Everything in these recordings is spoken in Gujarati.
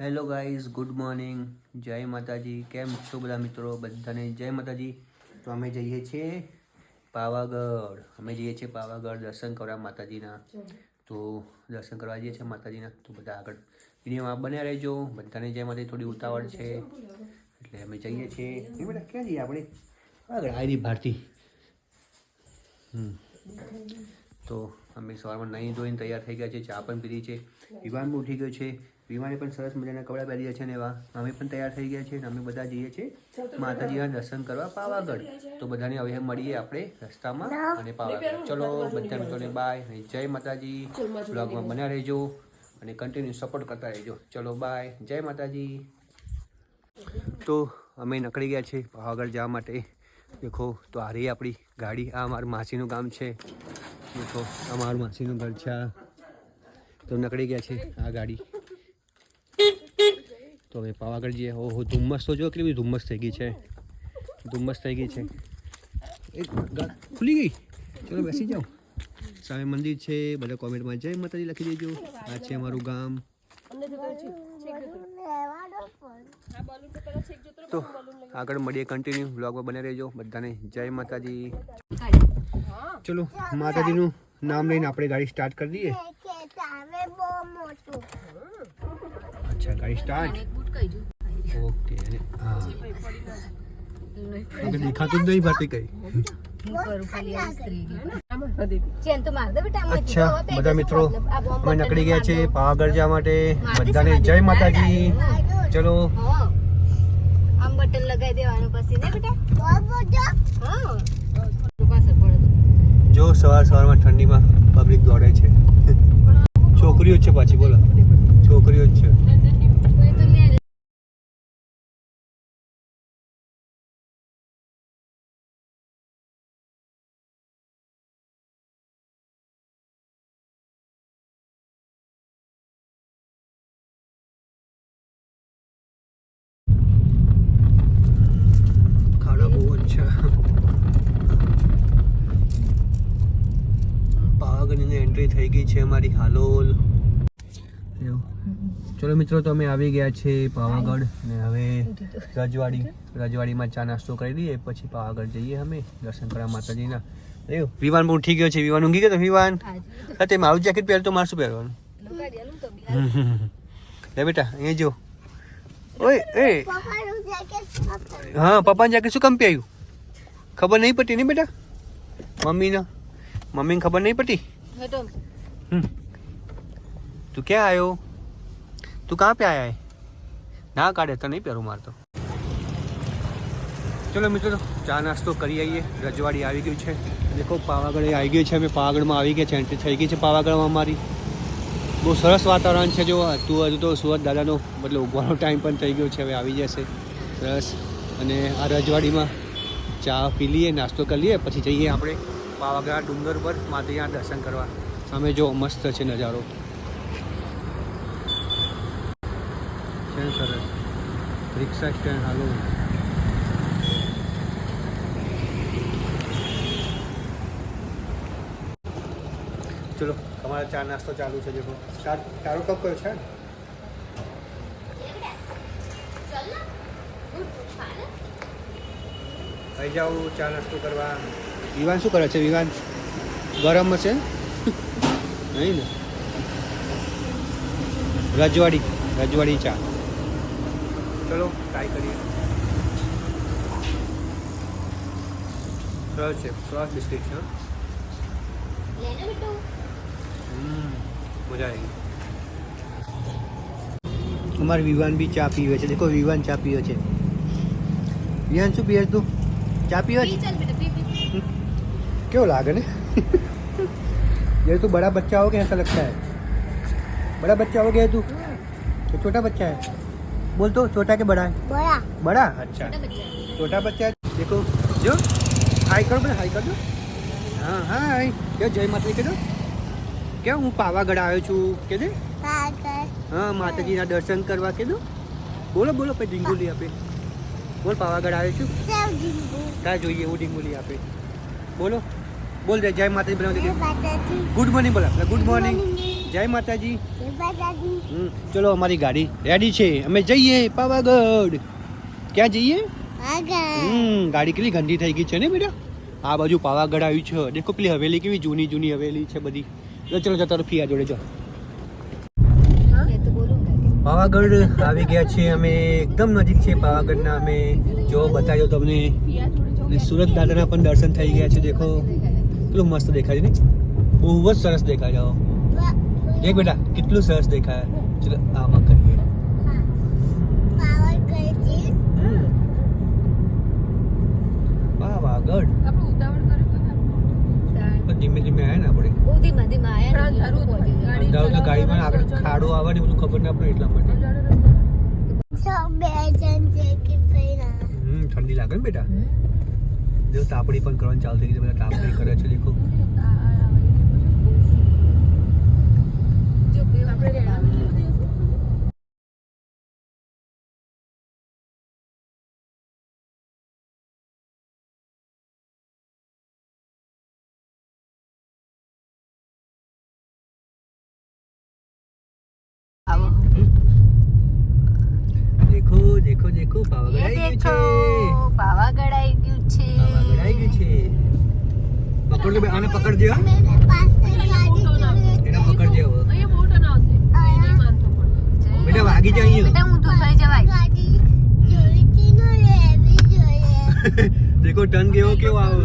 હેલો ગાઈઝ ગુડ મોર્નિંગ જય માતાજી. કેમ છો બધા મિત્રો? બધાને જય માતાજી. તો અમે જઈએ છીએ પાવાગઢ. અમે જઈએ છીએ પાવાગઢ દર્શન કરવા માતાજીના. તો દર્શન કરવા જઈએ છીએ માતાજીના. તો બધા આગળ વિડીયોમાં બન્યા રહેજો. બધાને જય માતાજી થોડી ઉતાવળ છે. એટલે અમે જઈએ છીએ. એ બધા ક્યાં જઈએ આપણે? આગળ આયરી ભારતી. તો અમે સવારમાં નહીં ધોઈને તૈયાર થઈ ગયા છે ચા પણ પીધી છે. વિવાન પણ ઉઠી ગયો છે. વિવાને પણ સરસ મજાના કપડાં પહેરી છે ને એવા. અમે પણ તૈયાર થઈ ગયા છે અને અમે બધા જઈએ છીએ માતાજીના દર્શન કરવા પાવાગઢ. તો બધાને હવે મળીએ આપણે રસ્તામાં અને પાવાગઢ. ચલો બધા મિત્રોને બાય અને જય માતાજી. બ્લોગમાં બન્યા રહેજો અને કન્ટિન્યુ સપોર્ટ કરતા રહેજો. ચલો બાય જય માતાજી. તો અમે નીકળી ગયા છે પાવાગઢ જવા માટે. દેખો તો આ રહી આપણી ગાડી. આ અમારું માસીનું ગામ છે. દેખો અમારું માસીનું ઘર છે. આ. તો નીકળી ગયા છે આ ગાડી. તો હવે પાવાગઢ જઈએ. ઓહો, ધુમ્મસ તો જો કેટલી બધી ધુમ્મસ થઈ ગઈ છે. ધુમ્મસ થઈ ગઈ છે. એક ખુલી ગઈ? ચલો બેસી જાઓ. સામે મંદિર છે, બધા કોમેન્ટમાં જય માતાજી લખી દેજો. આ છે અમારું ગામ. તો આગળ મળીએ કન્ટિન્યુ બ્લોગમાં બને રહેજો. બધાને જય માતાજી. ચલો, માતાજીનું નામ લઈને આપણે ગાડી સ્ટાર્ટ કરી દઈએ. અચ્છા ગાડી સ્ટાર્ટ ઓકે હા. આગળ દેખાતું જ નહીં ભારતી કઈ. અચ્છા બધા મિત્રો અમે નકળી ગયા છે પાવાગઢ જવા માટે. બધાને જય માતાજી. ચલો. આમ બટન લગાવી દેવાનું પછી ને બેટા? હા. જો સવાર સવારમાં ઠંડીમાં પબ્લિક દોડે છે. છોકરીઓ જ છે પાછી બોલો. છોકરીઓ જ છે તો એ તો લે ખાડા બહુ જ છે પાવાગઢની એન્ટ્રી થઈ ગઈ છે અમારી હાલોલ. ચલો મિત્રો તો અમે આવી ગયા છે પાવાગઢ ને હવે રજવાડી રજવાડીમાં ચા નાસ્તો કરી દઈએ પછી પાવાગઢ જઈએ અમે દર્શન કરવા માતાજીના. વિવાન પણ ઉઠી ગયો છે વિવાન ઊંઘી ગયો તો વિવાન? હા તે મારું જેકેટ પહેરતો મારે શું પહેરવાનું લે બેટા અહીંયા જો. ઓય એ. હા પપ્પાને જેકેટ શું કામ પહેર્યું? ખબર નહીં પડી ને બેટા? મમ્મીને? મમ્મીને ખબર નહીં પડી મેडम તું ક્યાં આવ્યો? તું કहाँ पे आया है ના કાઢે તો નહીં પહેરું મારતો ચલો મિત્રો, ચા નાસ્તો કરી આવીએ રજવાડી આવી ગયું છે. દેખો, પાવાગઢ આવી ગયું છે. અમે પાવાગઢમાં આવી ગયા છે એન્ટ્રી થઈ ગઈ છે પાવાગઢમાં અમારી. બહુ સરસ વાતાવરણ છે. જો, તું હજુ તો સુરત દાદાનો મતલબ ઉગવાનો ટાઈમ પણ થઈ ગયો છે. હવે આવી જશે. સરસ. અને આ રજવાડીમાં ચા પી લઈએ, નાસ્તો કરી લઈએ, પછી જઈએ આપણે. પાવાગઢ ડુંગર પર માતાજીના દર્શન કરવા. સામે જો મસ્ત છે નજારો. સરસ? રિક્ષા સ્ટેન્ડ હાલો. ચલો તમારા ચા નાસ્તો ચાલુ છે ચાર તારો કપ કયો છે? આવી જાઉં ચા નાસ્તો કરવા. વિવાન શું કરે છે? વિવાન ગરમ છે? નહીં ને? રજવાડી રજવાડી ચા. ચલો ટ્રાય કરીએ. સરસ છે સરસ બિસ્કિટ છે મજા આવી અમારે વિવાન બી ચા પીવે છે. દેખો વિવાન ચા પીવે છે. વિવાન શું પીવે છે તું? ચા પીવે છે? क्यों लागे ने ये तू बड़ा बच्चा हो गया ऐसा लगता है बड़ा बच्चा हो गया है तू तो छोटा बच्चा है बोल तो छोटा के बड़ा है બળા बड़ा अच्छा મોટા બચ્ચા छोटा बच्चा है देखो जो हाई करो बेटा हाई कर दो हाँ हाय क्या जय माता दी કહી દો ક્યાં હું પાવાગઢ આવ્યો છું કે દે હા માતાજીના દર્શન કરવા કે દો બોલો બોલો પછી ડીંગુલી આપે બોલ પાવાગઢ આવ્યો છું કાં જોઈએ એવું ડીંગુલી આપે બોલો. બોલ દે. જય માતાજી. બનાવી ગુડ મોર્નિંગ બોલા ગુડ મોર્નિંગ જય માતાજી. હમ, ચલો અમારી ગાડી રેડી છે. અમે જઈએ પાવાગઢ. ક્યાં જઈએ? હમ ગાડી કેટલી ગંદી થઈ ગઈ છે ને બેટા? આ બાજુ પાવાગઢ આવ્યું છે. દેખો પેલી હવેલી કેવી જૂની જૂની હવેલી છે બધી. ચલો ચલો જતા ફિયા જોડે જો પાવાગઢ આવી ગયા છે અમે. એકદમ નજીક છે પાવાગઢના. અમે જો બતાવ્યો તમને. અને સુરત દાદાના પણ દર્શન થઈ ગયા છે દેખો. કેટલું મસ્ત દેખાય છે ને બહુ જ સરસ દેખાય જાઓ એક બેટા કેટલું સરસ દેખાય. ચલો આમાં કરીએ. પાવાગઢ ધીમે ધીમે આવે ને આપણે. ધીમા તો ગાડીમાં આગળ ખાડો આવે ને બધું ખબર ના પડે એટલા માટે. ઠંડી લાગે ને બેટા. જો તાપડી પણ કરવાનું ચાલુ થઈ ગઈ બધા તાપડી કરે છે દેખો આવો. દેખો દેખો પાવાગઢ આવી ગયું છે. પાવાગઢ આવી ગયું છે. પાવાગઢ આવી ગયું છે. પકડ લે આને પકડજે. હો. એને પકડજે હવે. બેટા વાગી જાય અહીંયા. બેટા ઊંધું થઈ જવાય. દેખો ટન કેવો કેવો આવે.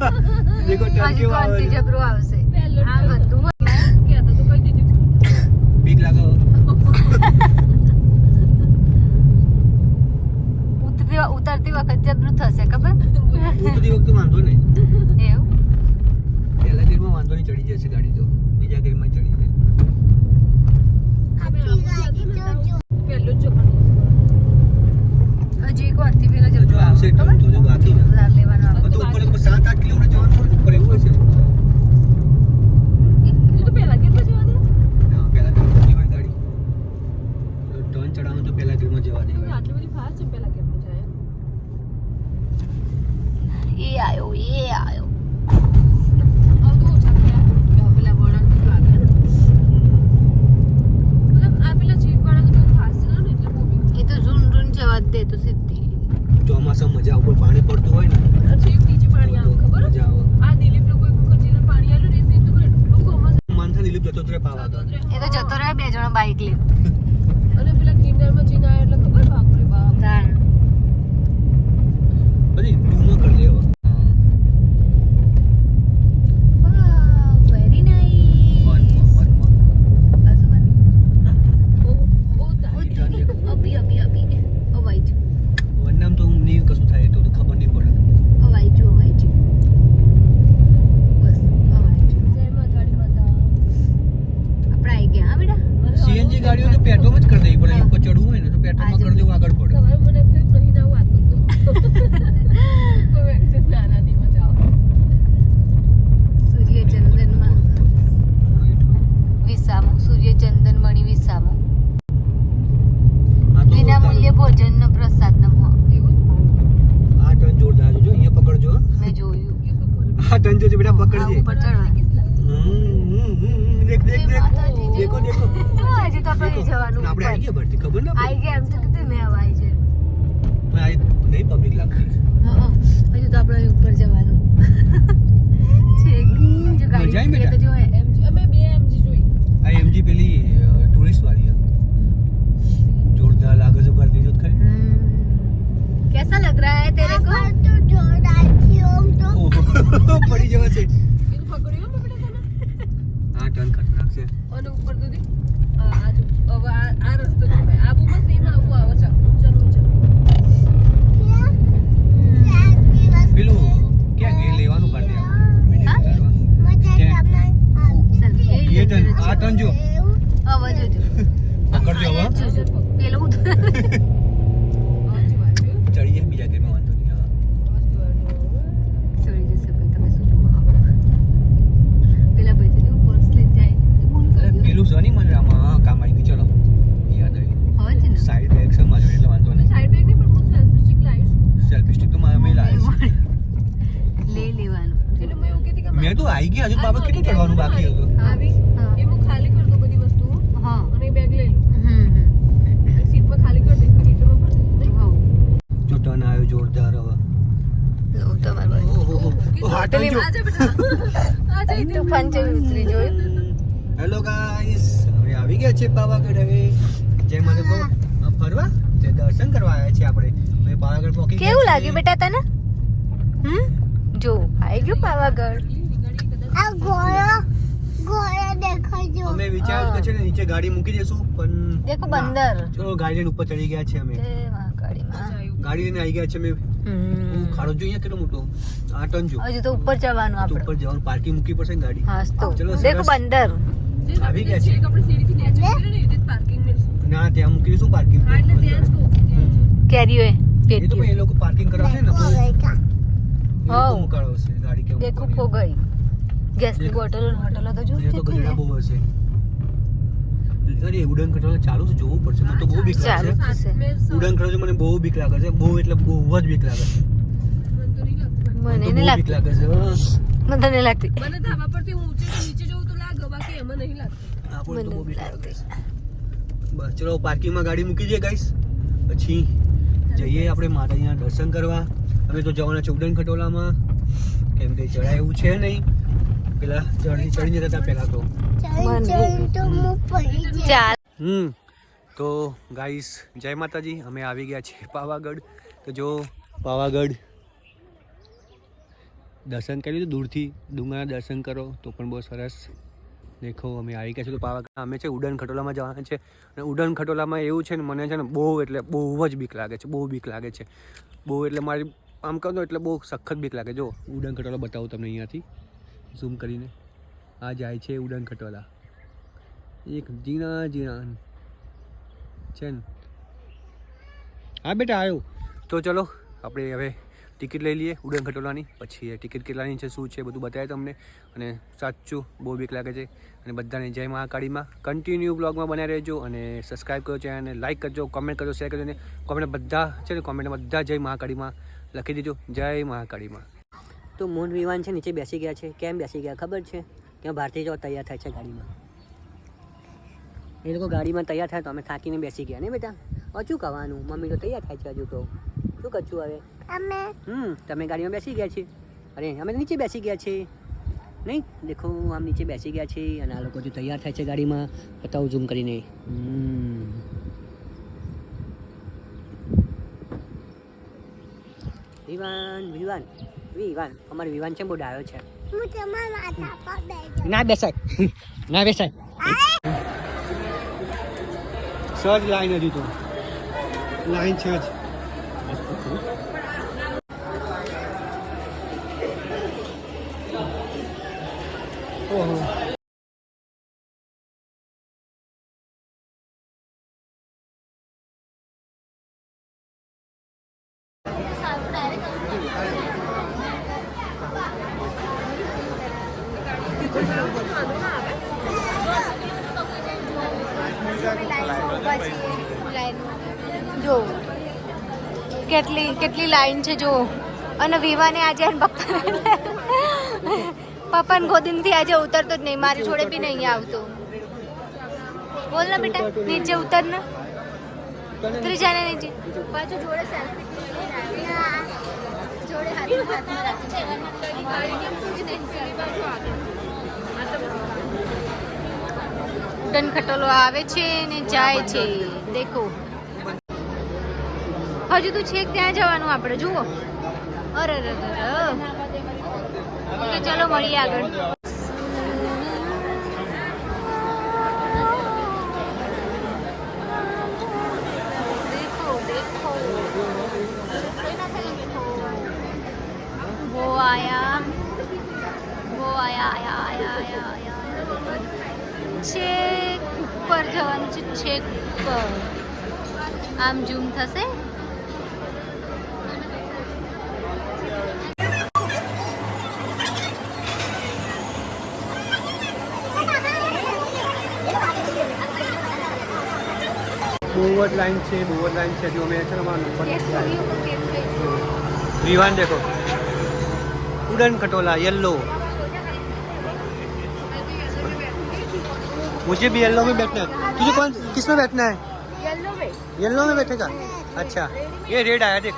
દેખો ટન કેવો તો આવે. અંતિ આવશે. પહેલો આ turn. બધું બીક લાગે હો. ઉતરતી વખત જબરું થશે ખબર? ઉતરતી વખતે વાંધો નહીં. એવું? પહેલા ગેરમાં વાંધો નહીં ચડી જશે ગાડી તો. બીજા ગેરમાં ચડી જાય. હજી એક વારથી પેલા તો જબરું આવશે તો જો બાકી લેવાનું. બધું ઉપર સાત આઠ કિલોમીટર જવાનું ઉપર એવું હશે. પહેલા ગેરમાં જવા દે. આટલી બધી ફાસ્ટ છે પહેલા ગેરમાં. ઝૂન ઝૂન જવા જ દે તો સીધી. ચોમાસામાં મજા ઉપર પાણી પડતું હોય ને? જીપ નીચે પાણી આવે ખબર મજા આવે. આ દિલીપ લોકો એક વખત જેને પાણી આવેલું ને એ સીધું એટલું ગમે માનસા દિલીપ જતો જ રહે એ તો જતો રહે બે જણા બાઈક લઈ અને પેલા કિન્નરમાં આવ્યા એટલે ખબર બાપરે બાપ તાણ બધી ટૂમાં કરી દે હવે વાવ વેરી નાઈસ વન વનમાં બાજુ વન બહુ બહુ તારી અભી અભી અભી અવાઈ જો વનનામ તો નહીં કશું થાય તો તો ખબર નહીં પડે અવાઈ જો અવાઈ જો બસ અવાઈ જો જય માં ગાડી માતા આપણે આવી ગયા હા બેટા સીએનજી ગાડીઓ તો પેટ્રોલ જ કરી દેવી પડે ઉપર ચડવું હોય ને તો પેટ્રોલમાં કરી દેવું આગળ પડે સવારે મને એમ થયું નહીં ના વાત કરતો કોઈ ના ના નહીં મજા આવે સૂર્યચંદનમાં વિસામો સૂર્યચંદન મણી વિસામો. વિના મૂલ્ય ભોજન નો પ્રસાદ નમો આ ટન જોરદાર જો અહીંયા પકડજો મેં જોયું. આ ટન જોજો બેટા પકડજે. ઉપર ચડવા દેખ દેખ દેખ. દેખો દેખો. આજે તો આપણે જવાનું આપણે આવી ગયા ભરતી ખબર ના આવી ગયા એમ તો કીધું મેં હવે આવી જાય પણ આ નહીં પબ્લિક લાગતી. હં, હજુ તો આપણે ઉપર જવાનું. છેક. જો ગાડી તો જો હે. એમજી અમે બે એમજી જોઈ આ એમજી પેલી ટુરિસ્ટ વાળી છે. જોરદાર લાગે છે ભરતી જો તો ખરી हम्म। कैसा लग रहा है तेरे को ઓહો, પડી જવાશે એ તો પકડ્યો મેં બેટા તને આ ટર્ન ખતરનાક છે અને ઉપર તો દેખ આ આ જો હવે આ આ રસ્તો બટન જો. હવે જોજો. છે પાવાગઢ હવે. જે મને કહો ફરવા? જે દર્શન કરવા આવ્યા છે આપણે. હવે પાવાગઢ પોકી કેવું લાગ્યું બેટા તને? હમ? જો આવી ગયું પાવાગઢ. અમે વિચાર્યું કે છે ને નીચે ગાડી મૂકી દેશું પણ દેખો બંદર. ચલો ગાડી ઉપર ચડી ગયા છે અમે. ગાડી લઈને આવી ગયા છે અમે. હમ. ખાડો જોઈએ કેટલો મોટો? આ ટન જો. હજુ તો ઉપર જવાનું આપણે ઉપર જવાનું પાર્કિંગ મૂકી પડશે ગાડી. હા તો. ચલો. દેખો બંદર. આવી ગયા છે. ના ત્યાં મૂકી દઈશું પાર્કિંગ જ કે જ. કેરીઓ એ તો એ લોકો પાર્કિંગ કરાવશે ને તો. મુકાવશે ગાડી કેમ દેખો ખો ગઈ ગેસની. બોટલો ને હોટલો તો એ તો ગધેડા બહુ હશે અરે ઉડન ખટોલા ચાલુ છે જોવું પડશે. મને તો બહુ બીક લાગે છે ઉડન ખટોલા મને બહુ બીક લાગે છે. બહુ એટલે બહુ જ બીક લાગે છે. મને તો નહીં લાગતું. મને નહીં લાગતી. મને ધાબા પરથી ઊંચે નીચે એમાં નહીં લાગતું. આપણને તો બહુ બીક લાગે છે બસ ચલો પાર્કિંગમાં ગાડી મૂકી દઈએ ગાઈસ પછી જઈએ આપણે માતાજીના દર્શન કરવા. અમે તો જવાના છે ઉડન ખટોલામાં. કેમ કે ચડાય એવું છે નહીં. પેલા ચડી ચડી જતા હતા પહેલા તો. હમ તો ગાઈસ જય માતાજી. અમે આવી ગયા છીએ પાવાગઢ. તો જો પાવાગઢ દર્શન કરી લીધું દૂરથી ડુંગરના દર્શન કરો તો પણ બહુ સરસ. દેખો, અમે આવી ગયા છે તો પાવાગઢ. અમે છે ઉડન ખટોલામાં જવાના છે. અને ઉડન ખટોલામાં એવું છે ને, મને છે ને બહુ એટલે બહુ જ બીક લાગે છે, બહુ બીક લાગે છે. બહુ એટલે મારી, આમ કહું તો એટલે બહુ સખત બીક લાગે. જો, ઉડન ખટોલા બતાવું તમને અહીંયાથી. ઝૂમ કરીને. આ જાય છે ઉડન ખટોલા. એક ઝીણા ઝીણા છે ને. હા બેટા આવ્યો તો ચલો, આપણે હવે ટિકિટ લઈ લઈએ ઉડન ખટોલાની પછી ટિકિટ કેટલાની છે, શું છે બધું બતાવે તમને. અને સાચું, બહુ બીક લાગે છે. અને બધાને જય મહાકાળીમાં. કન્ટિન્યુ બ્લોગમાં બનાવી રહેજો અને સબસ્ક્રાઈબ કરજો ચેનલને લાઇક કરજો કોમેન્ટ કરજો શેર કરજો અને કોમેન્ટ બધા છે ને કોમેન્ટમાં બધા જય મહાકાળીમાં લખી દેજો, જય મહાકાળીમાં. તો મોહન વિવાન છે, નીચે બેસી ગયા છે. કેમ બેસી ગયા ખબર છે? કે ભારતીય જવા તૈયાર થાય છે ગાડીમાં. એ લોકો ગાડીમાં તૈયાર થાય તો અમે થાકીને બેસી ગયા ને બેટા? હજુ કહેવાનું મમ્મી તો તૈયાર થાય છે હજુ તો. શું કરશું હવે? હમ તમે ગાડીમાં બેસી ગયા છે. અરે અમે નીચે બેસી ગયા છે. નહીં? દેખો આમ નીચે બેસી ગયા છે અને આ લોકો જો તૈયાર થાય છે ગાડીમાં બતાવું ઝૂમ કરીને. વિવાન વિવાન. વિવાન અમારો વિવાન છે બહુ ડાયો છે. ના બેસાય. ના બેસાય. સર લાઈન હજી તો. લાઈન છે જ. ઓહો જો કેટલી કેટલી લાઈન છે જો. અને વિવાને આજે પપ્પા પપ્પાને ગોદીમાંથી આજે ઉતરતો જ નહીં. મારી જોડે બી નહીં આવતો. બોલ ને બેટા નીચે ઉતર ને. ઉતરી જા ને નીચે. પાછો જોડે સેલ્ફી જોડે હાથમાં ખટોલો આવે છે ને જાય છે. દેખો. હજુ તો છેક ત્યાં જવાનું આપણે જુઓ. અરે અરે અરે ઓકે ચલો મળીએ આગળ देखो देखो वो आया वो आया आया आया आया आया છેક ઉપર જવાનું છે છેક ઉપર આમ ઝૂમ થશે બહુ જ લાઈન છે બહુ જ લાઈન છે હજુ અમે છે ને અમારા નંબર નથી આવ્યો. विवान देखो उड़न खटोला येलो मुझे भी येलो में बैठना है तुझे कौन किस में बैठना है येलो में येलो में बैठेगा अच्छा ये रेड आया देख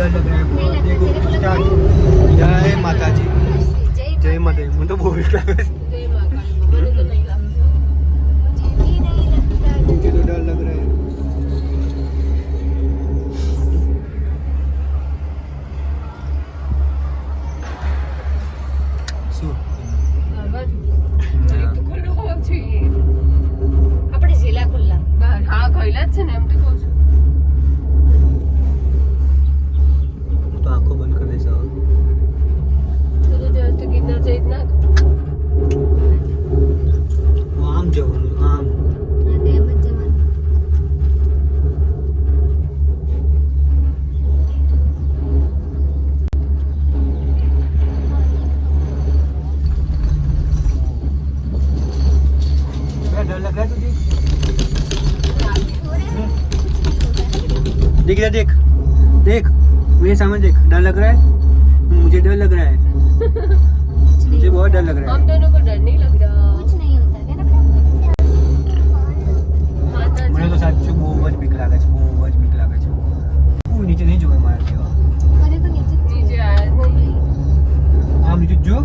જય માતાજી. જય માતાજી. હું તો બહુ લાગે. છે इधर देख। देख मेरे सामने देख डर लग रहा है? मुझे डर लग रहा है। मुझे बहुत डर लग रहा है। हम दोनों को डर नहीं लग रहा। कुछ नहीं होता મને તો સાચું બહુ જ બીક લાગે છે બહુ જ બીક લાગે છે હું નીચે નહીં જોવે મારા જેવા નીચે આમ નીચે જો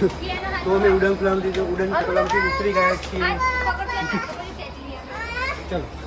તો અમે ઉડન ફ્લામથી ઉડન ફ્લામથી ઉતરી ગયા છીએ. ચલો.